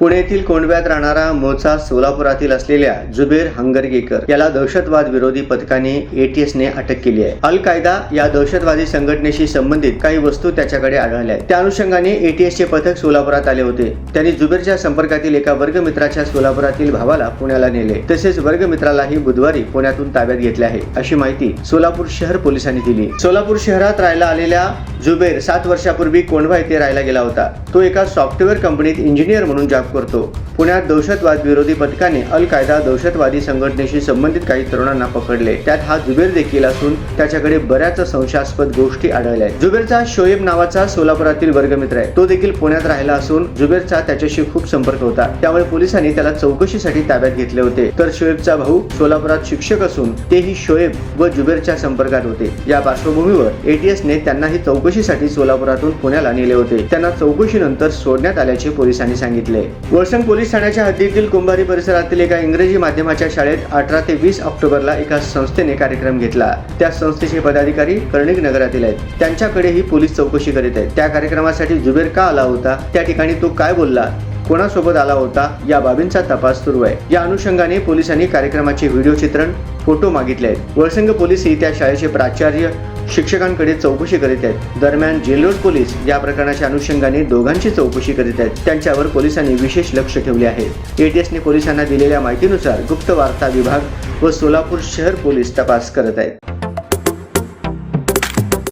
पुण्यातील कोंडव्यात राहणारा मोचा सोलापुरातील असलेल्या जुबेर हंगरगेकर याला दहशतवाद विरोधी पथकाने एटीएसने अटक केली आहे. अल कायदा या दहशतवादी संघटनेशी संबंधित काही वस्तू त्याच्याकडे आढळल्या आहेत. त्या अनुषंगाने एटीएसचे पथक सोलापुरात आले होते. त्यांनी जुबेरच्या संपर्कातील एका वर्गमित्राच्या सोलापुरातील भावाला पुण्याला नेले. तसेच वर्गमित्रालाही बुधवारी पुण्यातून ताब्यात घेतले आहे अशी माहिती सोलापूर शहर पोलिसांनी दिली. सोलापूर शहरात राहायला आलेल्या जुबेर सात वर्षापूर्वी कोंढवा येथे राहायला गेला होता. तो एका सॉफ्टवेअर कंपनीत इंजिनियर म्हणून जॉब करतो. पुण्यात दहशतवाद विरोधी पथकाने अल कायदा दहशतवादी संघटनेशी संबंधित काही तरुणांना पकडले. त्यात हा जुबेर देखील असून त्याच्याकडे बऱ्याच संशयास्पद गोष्टी आढळल्या जुबेरचा शोएब नावाचा सोलापुरातील वर्गमित्र आहे. तो देखील पुण्यात राहिला असून जुबेरचा त्याच्याशी खूप संपर्क होता. त्यामुळे पोलिसांनी त्याला चौकशीसाठी ताब्यात घेतले होते. तर शोएबचा भाऊ सोलापुरात शिक्षक असून तेही शोएब व जुबेरच्या संपर्कात होते. या पार्श्वभूमीवर एटीएस ने त्यांनाही चौकशीसाठी सोलापुरातून पुण्याला नेले होते. त्यांना चौकशीनंतर सोडण्यात आल्याचे पोलिसांनी सांगितले. वळसंग पोलीस ठाण्याच्या हद्दीतील कुंभारी परिसरातील एका इंग्रजी माध्यमाच्या शाळेत अठरा ते वीस ऑक्टोबरला एका संस्थेने कार्यक्रम घेतला. त्या संस्थेचे पदाधिकारी कर्णिक नगरातील आहेत. त्यांच्याकडेही पोलीस चौकशी करीत आहेत. त्या कार्यक्रमासाठी जुबेर का आला होता? त्या ठिकाणी तो काय बोलला? कोणासोबत आला होता? या बाबींचा तपास सुरू आहे. या अनुषंगाने पोलिसांनी कार्यक्रमाचे व्हिडिओ चित्रण फोटो मागितले आहेत. वळसंग पोलीसही त्या शाळेचे प्राचार्य शिक्षकांकडे चौकशी करीत आहेत. दरम्यान जेलरोड पोलीस या प्रकरणाच्या अनुषंगाने दोघांची चौकशी करीत आहेत. त्यांच्यावर पोलिसांनी विशेष लक्ष ठेवले आहे. एटीएसने पोलिसांना दिलेल्या माहितीनुसार गुप्त वार्ता विभाग व सोलापूर शहर पोलीस तपास करत आहेत.